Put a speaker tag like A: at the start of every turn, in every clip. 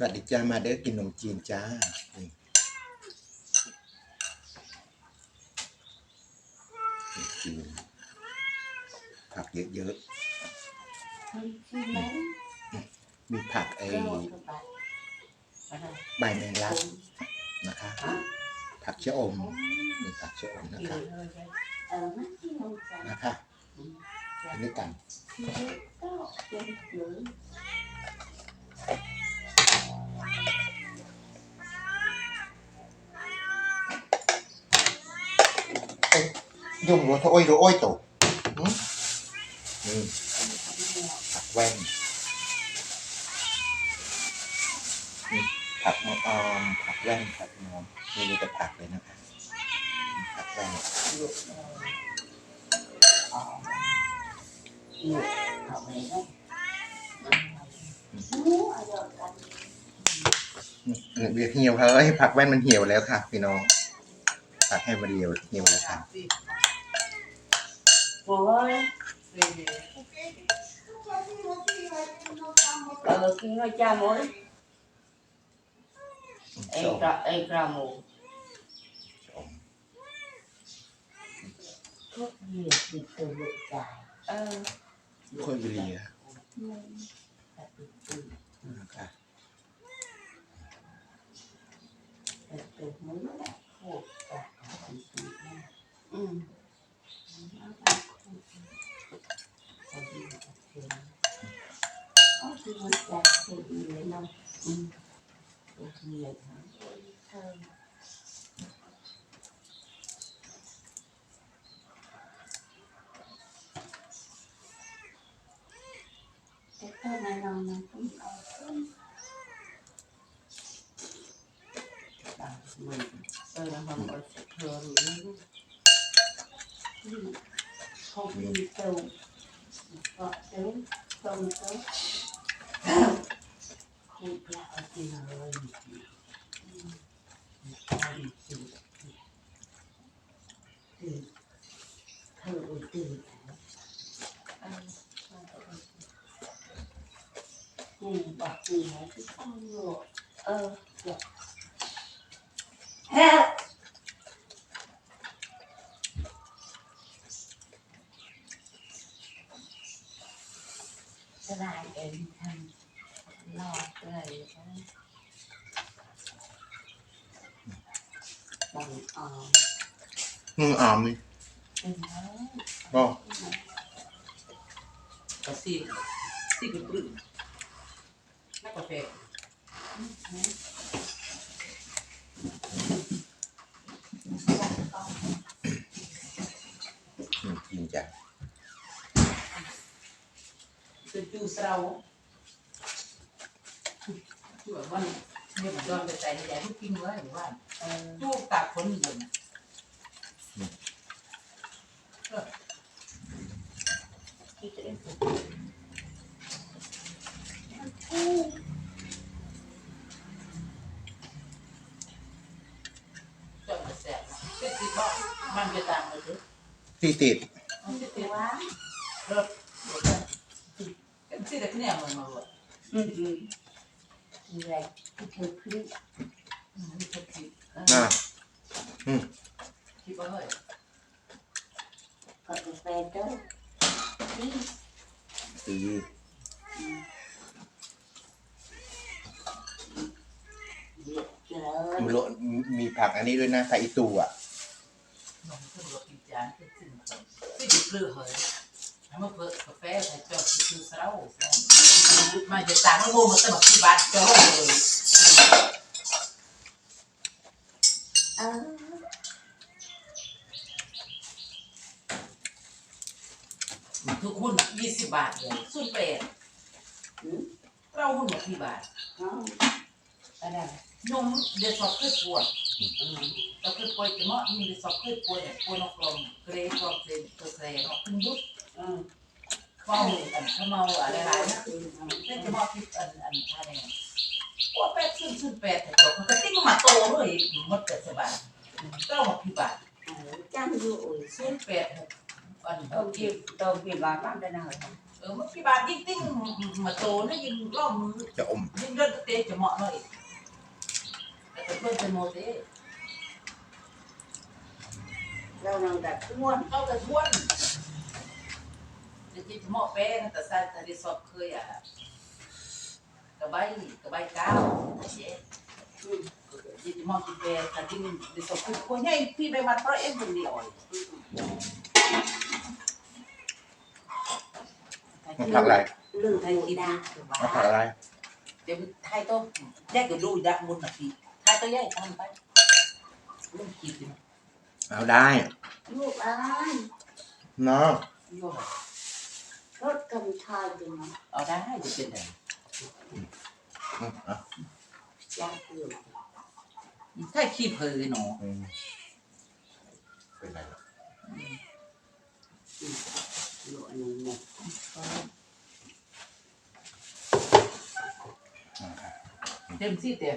A: สวัสดีจ้ามาเด้อกินขนมจีนจ้านี่นี่จีนผักเยอะๆ มีผักไอ้ใบแมงลักนะคะ ผักชะอม มีผักชะอมนะคะ นะคะอันนี้กัน dùng rồi thôi rồi ôi tổ ừ. Ừ. ผักแว่นนี่ผักมออมผักแว่นผักมอมมีแต่ผักเลยนะคะผักแว่นเบียร์เหี่ยวเฮ้ยผักแว่นมันเหี่ยวแล้วค่ะ พี่น้อง ตักให้มันเร็วนี่วันละครั้
B: งโอ้ยเอ
A: อ
B: กิ
A: น
B: น้อยจ้า
A: มั้ยเอ็กระ
B: เอ็งกระมูทุกเย็นติดตัวใจเออค่อยไปเรียค่ะ Mm. Oh, she wants that to be enough. Mm. Ờ. Help. lại để thành lò cười bằng ồm
A: ừ ảm đi ngon có xì
B: xì cái
A: bự
C: ก็ซีกซีกปรึ้งนักกาแฟ
A: ขนมจีนจ้ะ
C: เป็นจูเสราคือแบบว่าเนี่ยมันย้อนไปใส่ในใจทุกกินไว้หรือว่า
B: ờ
C: จูตากคนอยู่นะ
B: cái chuyện của
C: จนมาแสบเป็นสิบอกมันจะตามเลยสิ
A: ที่ติด
C: มันจะติด
B: quá
C: รถเป็นสิแต่เนี่ยมันมาบอก
B: ừ ừ vậy cái thứ thứ
C: มันจะคิด
A: น่ะ
C: คิดว่าเฮ้ย
B: gọi cà phê tới đi
A: ตี
B: Việc trời
A: มันโลมีผักอันนี้ด้วยนะไทอีตูอะ
C: มันคือบอ กกินจานเป็นสิ่งของที่จะปลื้มเฮ้ยทำมาเพื่อกาแฟใส่จอดจูเสรามันจะตามแล้วโมมันจะแบบที่บ้านเจ้าเลย
B: ờ
C: ทุกหุ้นยี่สิบบาทเลยสุดแปด
B: ừ
C: เราหุ้นหมดที่บาท
B: không ở đây
C: นมเดี๋ยวสอบขึ้นปวด
B: ừ
C: เราขึ้นปวดจะเมาะมีเดี๋ยวสอบขึ้นปวดเนี่ยปวดนอกกลมเกรย์กลมเซนตัวเซนออกขึ้นยุบ
B: ừ
C: เมาอันเขาเมาอะไรหลายนะ
B: ừ
C: เล่นจะเมาที่อันอันท่าเนี่ยปวด แปดขึ้นขึ้นแปดแต่จบมันก็ติ้งมาโตเลยหมดเกิดสบายเจ้าหมดที่บาท
B: chăn rượu
C: ขึ้นแปดหกอัน
B: tôm kia tôm kia bà bán đây nào
C: ชเออเมื่อกี้บานยิ่งติ้งมาโ ตนะยิงล่อมมือ
A: จะอม
C: ยิงเดินเตะจะเหมาะหน่อยแต่เพิ่นจะโมเตะ
B: เรานางดัดม้วน
C: เข้าแต่ท้วนจะจิจะเหมาะแป้งแต่ใส่แต่ได้สอบเคยอ่ะกระใบกระใบก้าวเจ๊
B: อืม
C: จิจะเหมาะกินแป้งแต่ที่มันได้สอบคือคนใหญ่พี่ไปมัดเพราะเอ็มคนเดียว
A: มันผักอะไร
B: เรื่องไทยกีดา
A: มันผักอะไร
C: เดี๋ยวไทยต้องแยกกันดูยักษ์มุนอ่ะพี่ไทย ต้องแยกทำไปเรื่องกินดิ
A: เอาได้
B: ลูกอ้าย
A: เนาะ
C: โย่
B: รถกำชายเป็นไง
C: เอาได้จะเป็นไง
A: อืมอะ
B: ยากเกิน
C: ถ้าขี้เพลเนาะ
A: อืมเป็นไรหรอก
B: ลูกอันนี้เนี่ย
C: เต็มที่เต็ม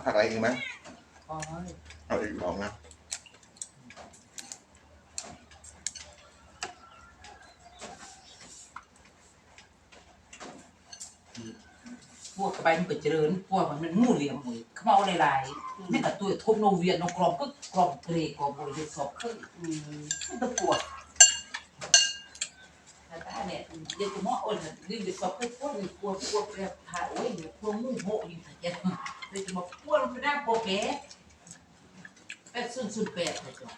B: เพียง
C: สี่
B: เรื่องหลังบ่เพียงสี่บาทเอ้ย
C: เอาซอกอะกินเองจนตัวอย่างกินถึงหม
A: อาผักอะไรอีกไหม
C: อ๋อ
A: เอาอีกสองนะ
C: พวกใบมันก็เจริญพวกมันมันมู่เหลี่ยมหมดเขาเอาหลายๆนี่แต่ตัวทมโนเวียนนกรอบก็กรอบเกรกรอบบริเวณสอบขึ้น
B: อืม
C: ไม่ต้องปวแต่ถ้าเนี่ยเดี๋ยวจะมออ่อนรีบไปสอบให้นพวกนี้ปวดปวดแบบถ่ายโอ้ยปวดมุ่งโหยิงถ่ายเจ็บ เลยจะมาปวดไปได้ปวดแผลแปดสุดสุดแปดเลยจ้ะ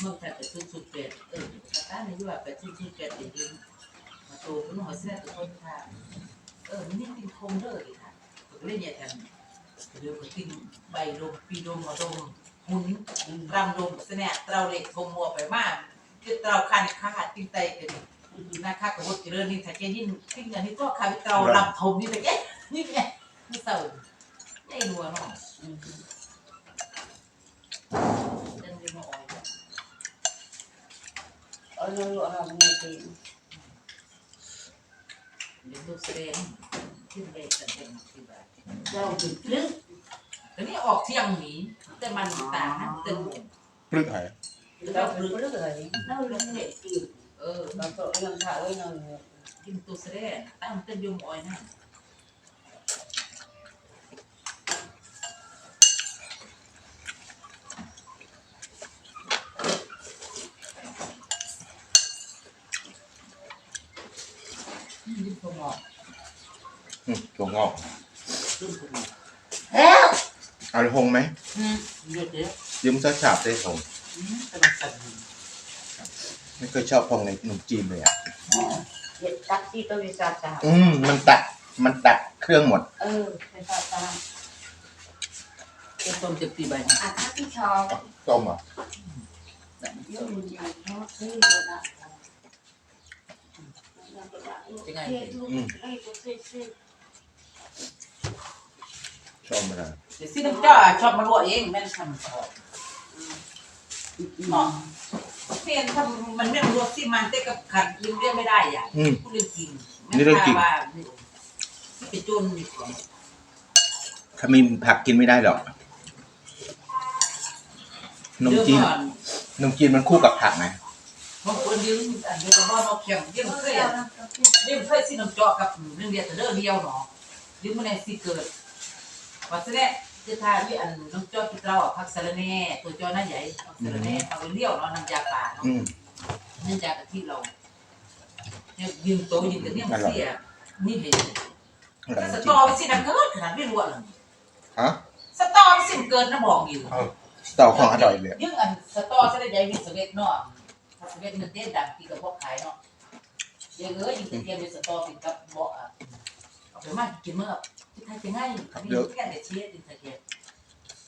C: เมื่อแต่แปดสุดสุดแปดเออถ้าในยุคแปดสุดสุดแปดจริงมาโตเป็นหัวเส้นตัวคนค่ะเออมันนี่กินคงเด้อเลยค่ะเล่นเนี่ยกันเดี๋ยวก็กินใบลมปีลมมาลมหมุนรำลงเสน่ห์เราเล็กทงมัวไปมากคือเราคันขาดติ้งไตกันนะคะกับวดเจริญนี่ถ้าแกยิ่งติ้งอันนี้ก็ขาดเราลำทมนี่แต่แกนี่ไง นี่เต่าไอ้รัวเนาะ
B: อืม
C: เดินไปมาอ่อย
B: เอาเงินลูกเอาเงินเพียง
C: เดี๋ยวดูแสดงขึ้นเลขกันเป็นที่แบบ
B: เราถึง
C: แต่นี่ออกเที่ยงนี้แต่มันต่างนะเต็ม
A: ปลึกหอย
B: เราถึงครึ่งเลยเราเรื่องเด็ก
C: เออ
B: เราโตเรื่องถ่ายไว้หน่อย
C: กินตัวแสดงตั้งเต็มยมอ่อยนะ ยืมพงอก
A: อืมถั่วงอก
C: ยืมพงอก
B: แล้ว
A: เอาเลยหงไหม
C: อืมเยอะเยอะ
A: ยืมซอสฉาบได้หง
C: อืมแต่มันสั่น
A: ไม่เคยชอบพงในขนมจีนเลยอะ
B: เด็กตักซี่ตัววิชาการ
A: อืมมันตัดมันตัดเครื่องหมด
B: เออวิชาการ
C: เป็นต้มจะปีใบนะ
B: อะถ้าพี่ชอบ
A: ต้มเหรอะ
B: เยอะมันใหญ่เนาะนี่ก็ได้
C: ยังไง
A: ชอบมันอะ
C: เดี๋ยวซีน้ำจ้าชอบมาลวกเองแม่นทำชอบอ๋อเพียนทำมันไม่ลวกซีมันเต้กับขัดลืมเรียกไม่ได้อะ
A: อืม
C: พูดเรื่องจริง
A: นี่เรื่องจริง
C: ว่าไปจุนดีกว่า
A: ขมิ้นผักกินไม่ได้หรอกขนมจีน
C: เดี๋ยวก่อน
A: ขนมจีนมันคู่กับผักไง
C: บางคนยืนอันเดียวกับว่าเราเขียงยืมเคยอะยืมเคยซีน้ำจ้ากับเรื่องเดียวแต่เรื่องเดียวเนาะยืมมาในซีเกิด ว่าแสดงคือทาที่อันน้ำจ้าที่เราอะพักสะระแหน่ตัวจ้าหน้าใหญ่พักสะระแหน่เอาไปเลี้ยวเนาะน้ำยาป่าเนาะ
A: อืม
C: เนื่องจากที่เราเนี่ยยืนโตยืนกันเนี่ยมันเสียนี่เห็น
A: อร่อย
C: แต่ส
A: จริ
C: ตองสินะเกิดขนาดไม่รู้อะไร
A: ฮะ
C: สตอสิเกินนะบอกอยู่
A: เอาเต่าของอร่อยเลย
C: ยังอันสตอจะได้ใหญ่มีสเวตเนาะสเวตมันเต้นดังที่กับพวกขายเนาะยังเอ้ยยิงตะเกียบเป็นสตอติดกับเบาะอะ เอาไปมากินเมื่อที่ไทยจะง่ายมีแค่เด็ดเชียดินตะเกียบ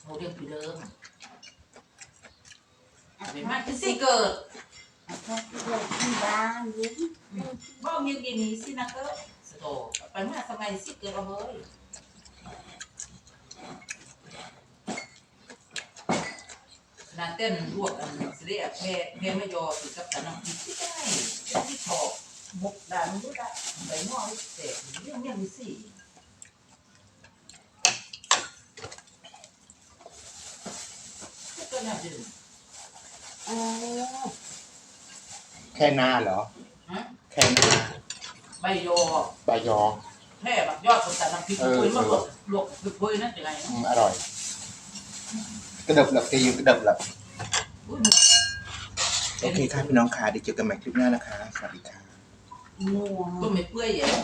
C: โมเดลปีเดิมเอาไปมาที่สิเกิด
B: เธก็เกิดที่บ้านยิ้ม
C: บ้องยังกินนี้สินะเก็สโตไปเมื่อสมัยสิเกิดเอาเฮ้ยนานเต้นลวกอันเสียแพ่แพ่ไม่ยอติดกับตะน้ำพริกที่ได้ที่ชอบ หมกด่านรู้ได้ใบหม้อเสร็จเรื่องยังมีสี่ก็น่าดื่ม
B: เออ
A: แค่หน้าเหรอ
C: ฮะ
A: แค่หน้า
C: ใบยอ
A: ใบยอ
C: แค่แบบยอดคนแต่น้ำพริกคุยมาลวกลวกคุยนั่นยังไง
A: อืมอร่อย กระดบหลับตีอยู่กระดบหลับ
C: อุ้ย
A: โอเคค่ะพี่น้องค่ะเดี๋ยวเจอกันใหม่คลิปหน้านะคะ สวัสดีค่ะ
B: งัว
C: ก็ไม่เปื่อยอย่าง